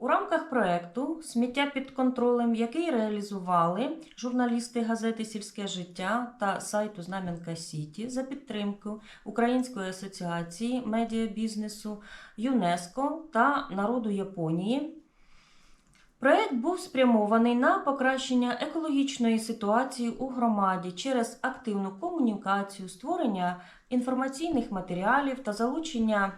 У рамках проекту Сміття під контролем, який реалізували журналісти газети Сільське життя та сайту Знам'янка Сіті за підтримку Української асоціації медіабізнесу, ЮНЕСКО та народу Японії. Проект був спрямований на покращення екологічної ситуації у громаді через активну комунікацію, створення інформаційних матеріалів та залучення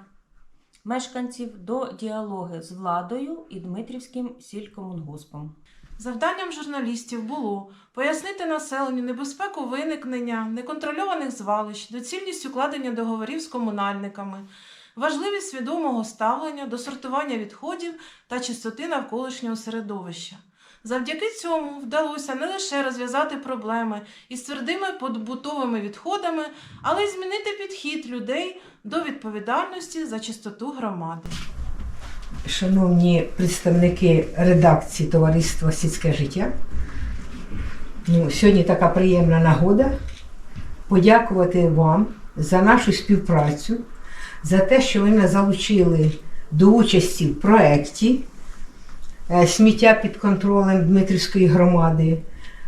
мешканців до діалоги з владою і Дмитрівським сількомунгоспом. Завданням журналістів було пояснити населенню небезпеку виникнення неконтрольованих звалищ, доцільність укладення договорів з комунальниками, важливість свідомого ставлення до сортування відходів та чистоти навколишнього середовища. Завдяки цьому вдалося не лише розв'язати проблеми із твердими побутовими відходами, але й змінити підхід людей до відповідальності за чистоту громади. Шановні представники редакції товариства Сільське життя, ну, сьогодні така приємна нагода подякувати вам за нашу співпрацю, за те, що ви нас залучили до участі в проєкті Сміття під контролем Дмитрівської громади.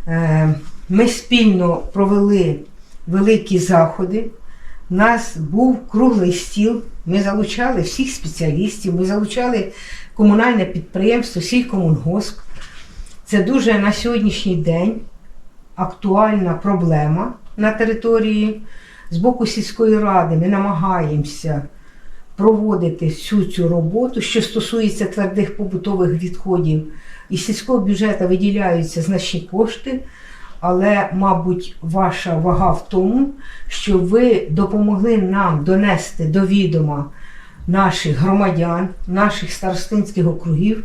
Е, Ми спільно провели великі заходи. У нас був круглий стіл. Ми залучали всіх спеціалістів, ми залучали комунальне підприємство, сількомунгосп. Це дуже на сьогоднішній день актуальна проблема на території. З боку сільської ради ми намагаємося проводити всю цю роботу, що стосується твердих побутових відходів. Із сільського бюджету виділяються значні кошти, але, мабуть, ваша вага в тому, що ви допомогли нам донести до відома наших громадян, наших старостинських округів,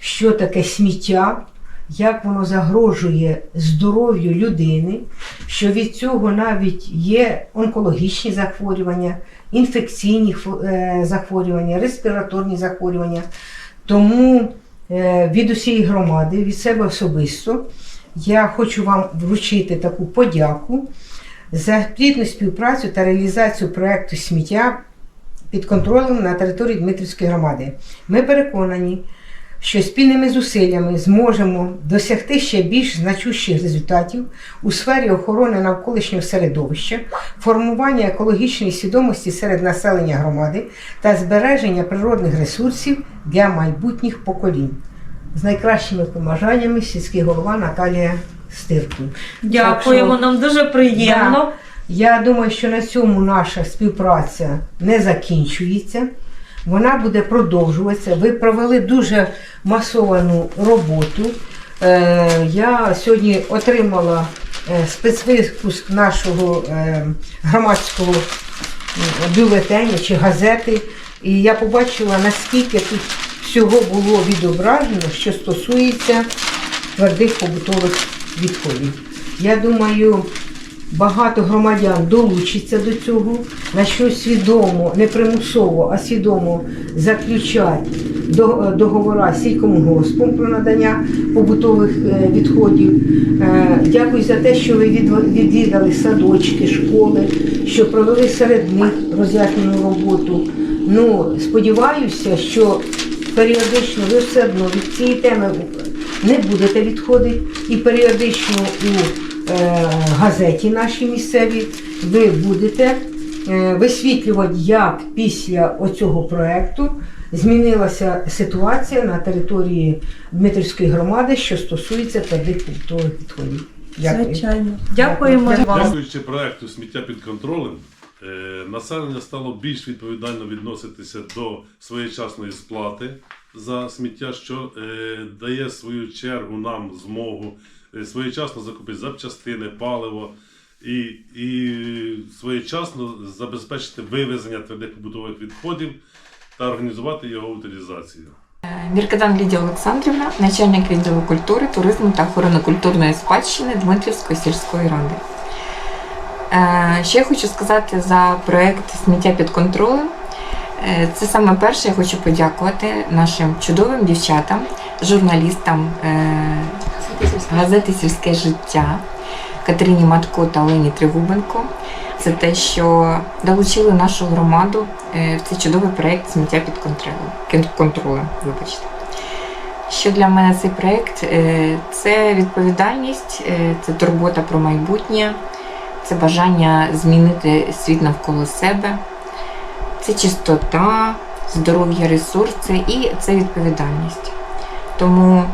що таке сміття, як воно загрожує здоров'ю людини, що від цього навіть є онкологічні захворювання, інфекційні е, захворювання, респіраторні захворювання. Тому е, від усієї громади, від себе особисто, я хочу вам вручити таку подяку за плідну співпрацю та реалізацію проекту сміття під контролем на території Дмитрівської громади. Ми переконані, що спільними зусиллями зможемо досягти ще більш значущих результатів у сфері охорони навколишнього середовища, формування екологічної свідомості серед населення громади та збереження природних ресурсів для майбутніх поколінь. З найкращими побажаннями сільський голова Наталія Стирку. Дякуємо, що- нам дуже приємно. Я думаю, що на цьому наша співпраця не закінчується. Вона буде продовжуватися. Ви провели дуже масовану роботу. Е, я сьогодні отримала е, спецвипуск нашого е, громадського бюлетеня чи газети. І я побачила, наскільки тут всього було відображено, що стосується твердих побутових відходів. Я думаю, багато громадян долучиться до цього, на що свідомо, не примусово, а свідомо заключать договора з сількомунгоспом про надання побутових е, відходів. Е, Дякую за те, що ви відвідали садочки, школи, що провели серед них роз'яснену роботу. Ну, сподіваюся, що періодично ви все одно від цієї теми не будете відходити і періодично у газеті нашій місцевій ви будете е, висвітлювати, як після оцього проекту змінилася ситуація на території Дмитрівської громади, що стосується твердих побутових відходів. Дякую. Звичайно. Дякуємо вам. Дякуючи проекту сміття під контролем, е, населення стало більш відповідально відноситися до своєчасної сплати за сміття, що е, дає свою чергу нам змогу е, своєчасно закупити запчастини, паливо і, і своєчасно забезпечити вивезення твердих побутових відходів та організувати його утилізацію. Міркадан Лідія Олександрівна, начальник відділу культури, туризму та охорони культурної спадщини Дмитрівської сільської ради. Е, Ще хочу сказати за проєкт Сміття під контролем. Е, Це саме перше я хочу подякувати нашим чудовим дівчатам, журналістам е, газети Сільське життя Катерині Матко та Олені Тригубенко. Це те, що долучили нашу громаду е, в цей чудовий проєкт сміття під контролем. контролем. Вибачте. Що для мене цей проєкт? Е, Це відповідальність, е, це турбота про майбутнє, це бажання змінити світ навколо себе, це чистота, здоров'я, ресурси і це відповідальність. Тому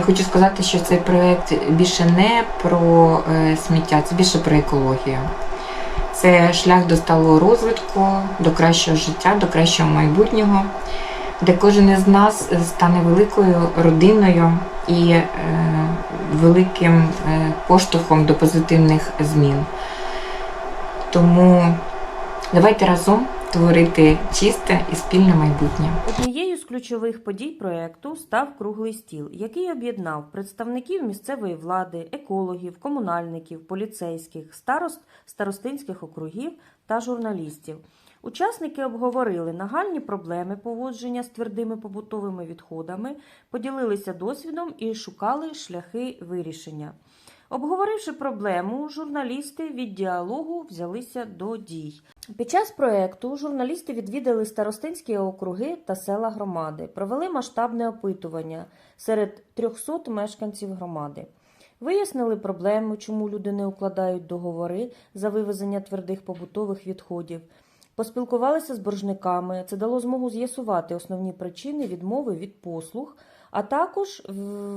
я хочу сказати, що цей проєкт більше не про е, сміття, це більше про екологію. Це шлях до сталого розвитку, до кращого життя, до кращого майбутнього, де кожен із нас стане великою родиною і е, великим е, поштовхом до позитивних змін. Тому давайте разом творити чисте і спільне майбутнє. Ключових подій проекту став круглий стіл, який об'єднав представників місцевої влади, екологів, комунальників, поліцейських, старост старостинських округів та журналістів. Учасники обговорили нагальні проблеми поводження з твердими побутовими відходами, поділилися досвідом і шукали шляхи вирішення. Обговоривши проблему, журналісти від діалогу взялися до дій. Під час проекту журналісти відвідали старостинські округи та села громади, провели масштабне опитування серед 300 мешканців громади. Вияснили проблему, чому люди не укладають договори за вивезення твердих побутових відходів. Поспілкувалися з боржниками. Це дало змогу з'ясувати основні причини відмови від послуг, також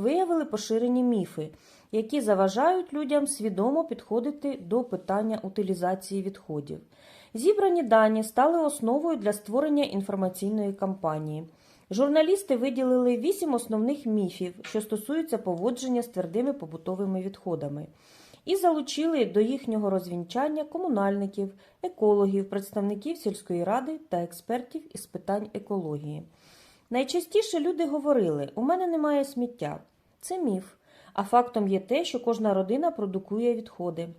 виявили поширені міфи, які заважають людям свідомо підходити до питання утилізації відходів. Зібрані дані стали основою для створення інформаційної кампанії. Журналісти виділили вісім основних міфів, що стосуються поводження з твердими побутовими відходами, і залучили до їхнього розвінчання комунальників, екологів, представників сільської ради та експертів із питань екології. Найчастіше люди говорили: у мене немає сміття. Це міф. А фактом є те, що кожна родина продукує відходи,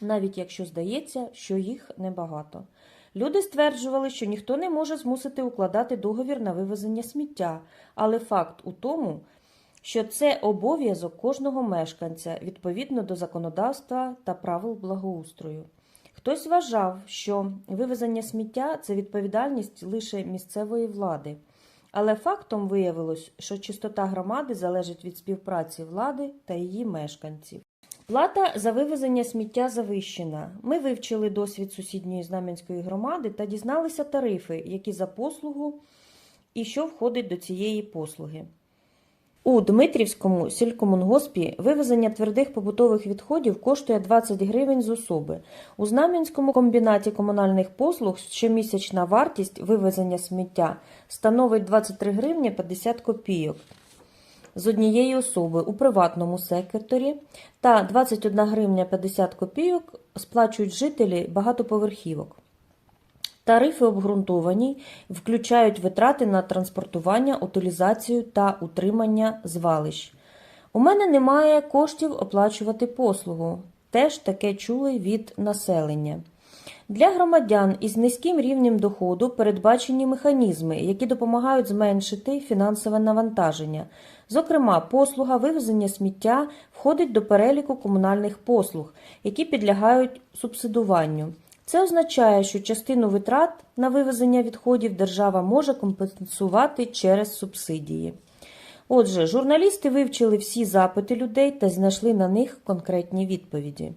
навіть якщо здається, що їх небагато. Люди стверджували, що ніхто не може змусити укладати договір на вивезення сміття, але факт у тому, що це обов'язок кожного мешканця відповідно до законодавства та правил благоустрою. Хтось вважав, що вивезення сміття це відповідальність лише місцевої влади. Але фактом виявилось, що чистота громади залежить від співпраці влади та її мешканців. Плата за вивезення сміття завищена. Ми вивчили досвід сусідньої Знам'янської громади та дізналися тарифи, які за послугу і що входить до цієї послуги. У Дмитрівському сількомунгоспі вивезення твердих побутових відходів коштує 20 гривень з особи. У Знам'янському комбінаті комунальних послуг щомісячна вартість вивезення сміття становить 23 гривні 50 копійок з однієї особи у приватному секторі та 21 гривня 50 копійок сплачують жителі багатоповерхівок. Тарифи обґрунтовані, включають витрати на транспортування, утилізацію та утримання звалищ. У мене немає коштів оплачувати послугу. Теж таке чули від населення. Для громадян із низьким рівнем доходу передбачені механізми, які допомагають зменшити фінансове навантаження. Зокрема, послуга вивезення сміття входить до переліку комунальних послуг, які підлягають субсидуванню. Це означає, що частину витрат на вивезення відходів держава може компенсувати через субсидії. Отже, журналісти вивчили всі запити людей та знайшли на них конкретні відповіді.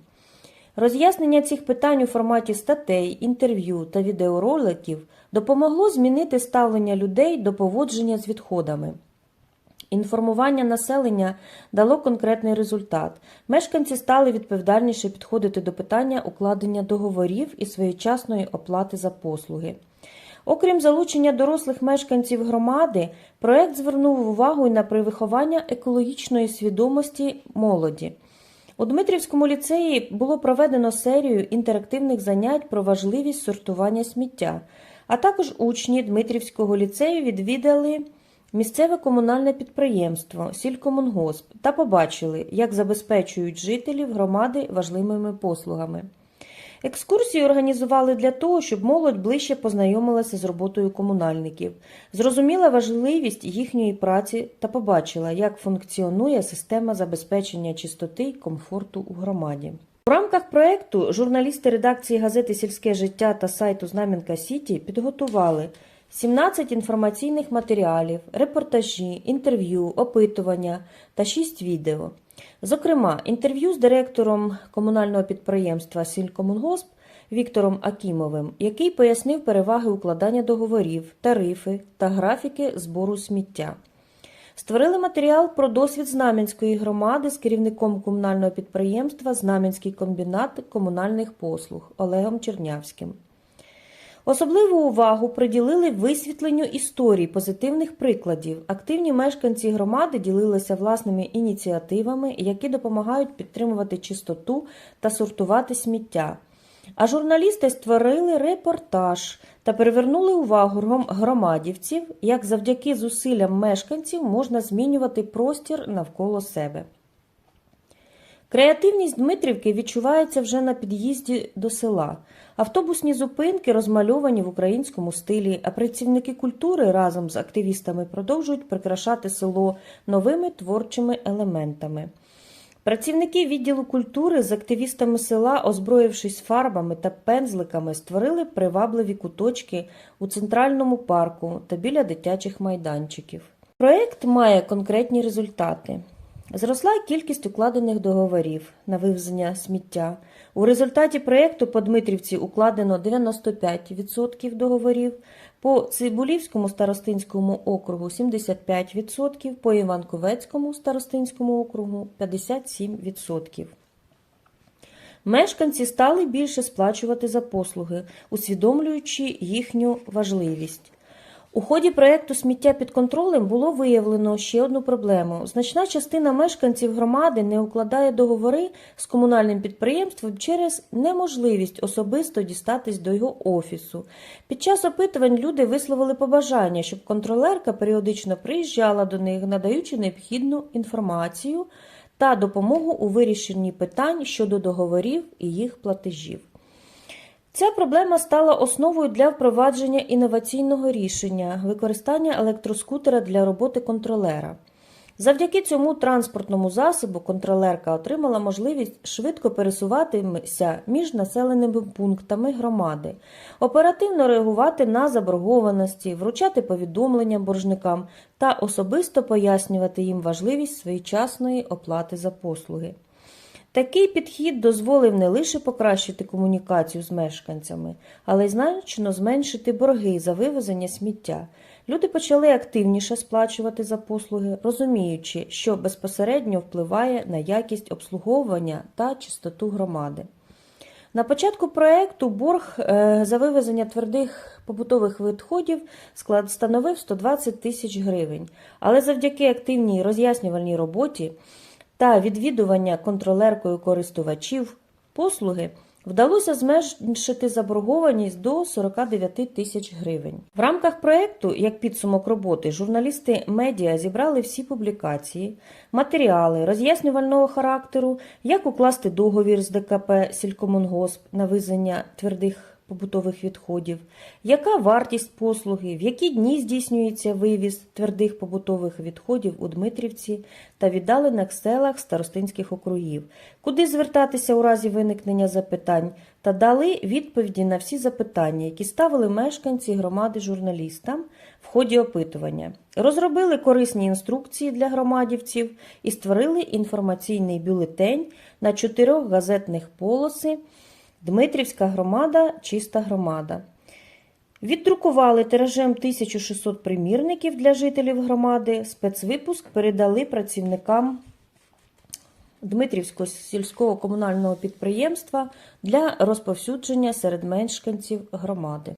Роз'яснення цих питань у форматі статей, інтерв'ю та відеороликів допомогло змінити ставлення людей до поводження з відходами. Інформування населення дало конкретний результат. Мешканці стали відповідальніше підходити до питання укладення договорів і своєчасної оплати за послуги. Окрім залучення дорослих мешканців громади, проект звернув увагу й на привиховання екологічної свідомості молоді. У Дмитрівському ліцеї було проведено серію інтерактивних занять про важливість сортування сміття, а також учні Дмитрівського ліцею відвідали місцеве комунальне підприємство Сількомунгосп та побачили, як забезпечують жителів громади важливими послугами. Екскурсії організували для того, щоб молодь ближче познайомилася з роботою комунальників, зрозуміла важливість їхньої праці та побачила, як функціонує система забезпечення чистоти й комфорту у громаді. У рамках проекту журналісти редакції газети Сільське життя та сайту Знам'янка Сіті підготували 17 інформаційних матеріалів, репортажі, інтерв'ю, опитування та 6 відео. Зокрема, інтерв'ю з директором комунального підприємства Сількомунгосп Віктором Акімовим, який пояснив переваги укладання договорів, тарифи та графіки збору сміття. Створили матеріал про досвід Знам'янської громади з керівником комунального підприємства Знам'янський комбінат комунальних послуг Олегом Чернявським. Особливу увагу приділили висвітленню історій позитивних прикладів. Активні мешканці громади ділилися власними ініціативами, які допомагають підтримувати чистоту та сортувати сміття. А журналісти створили репортаж та привернули увагу громадівців, як завдяки зусиллям мешканців можна змінювати простір навколо себе. Креативність Дмитрівки відчувається вже на під'їзді до села. Автобусні зупинки розмальовані в українському стилі, а працівники культури разом з активістами продовжують прикрашати село новими творчими елементами. Працівники відділу культури з активістами села, озброївшись фарбами та пензликами, створили привабливі куточки у центральному парку та біля дитячих майданчиків. Проєкт має конкретні результати. Зросла кількість укладених договорів на вивезення сміття. У результаті проєкту по Дмитрівці укладено 95% договорів, по Цибулівському старостинському округу 75%, по Іванковецькому старостинському округу 57%. Мешканці стали більше сплачувати за послуги, усвідомлюючи їхню важливість. У ході проєкту сміття під контролем було виявлено ще одну проблему. Значна частина мешканців громади не укладає договори з комунальним підприємством через неможливість особисто дістатись до його офісу. Під час опитувань люди висловили побажання, щоб контролерка періодично приїжджала до них, надаючи необхідну інформацію та допомогу у вирішенні питань щодо договорів і їх платежів. Ця проблема стала основою для впровадження інноваційного рішення використання електроскутера для роботи контролера. Завдяки цьому транспортному засобу контролерка отримала можливість швидко пересуватися між населеними пунктами громади, оперативно реагувати на заборгованості, вручати повідомлення боржникам та особисто пояснювати їм важливість своєчасної оплати за послуги. Такий підхід дозволив не лише покращити комунікацію з мешканцями, але й значно зменшити борги за вивезення сміття. Люди почали активніше сплачувати за послуги, розуміючи, що безпосередньо впливає на якість обслуговування та чистоту громади. На початку проекту борг е, за вивезення твердих побутових відходів склад становив 120 тисяч гривень, але завдяки активній роз'яснювальній роботі та відвідування контролеркою користувачів послуги вдалося зменшити заборгованість до 49 тисяч гривень. В рамках проекту, як підсумок роботи, журналісти медіа зібрали всі публікації, матеріали роз'яснювального характеру, як укласти договір з ДКП Сількомунгосп на вивезення твердих побутових відходів, яка вартість послуги, в які дні здійснюється вивіз твердих побутових відходів у Дмитрівці та віддалених селах старостинських округів, куди звертатися у разі виникнення запитань, та дали відповіді на всі запитання, які ставили мешканці громади журналістам в ході опитування. Розробили корисні інструкції для громадівців і створили інформаційний бюлетень на чотирьох газетних полоси. Дмитрівська громада, чиста громада. Віддрукували тиражем 1600 примірників для жителів громади. Спецвипуск передали працівникам Дмитрівського сільського комунального підприємства для розповсюдження серед мешканців громади.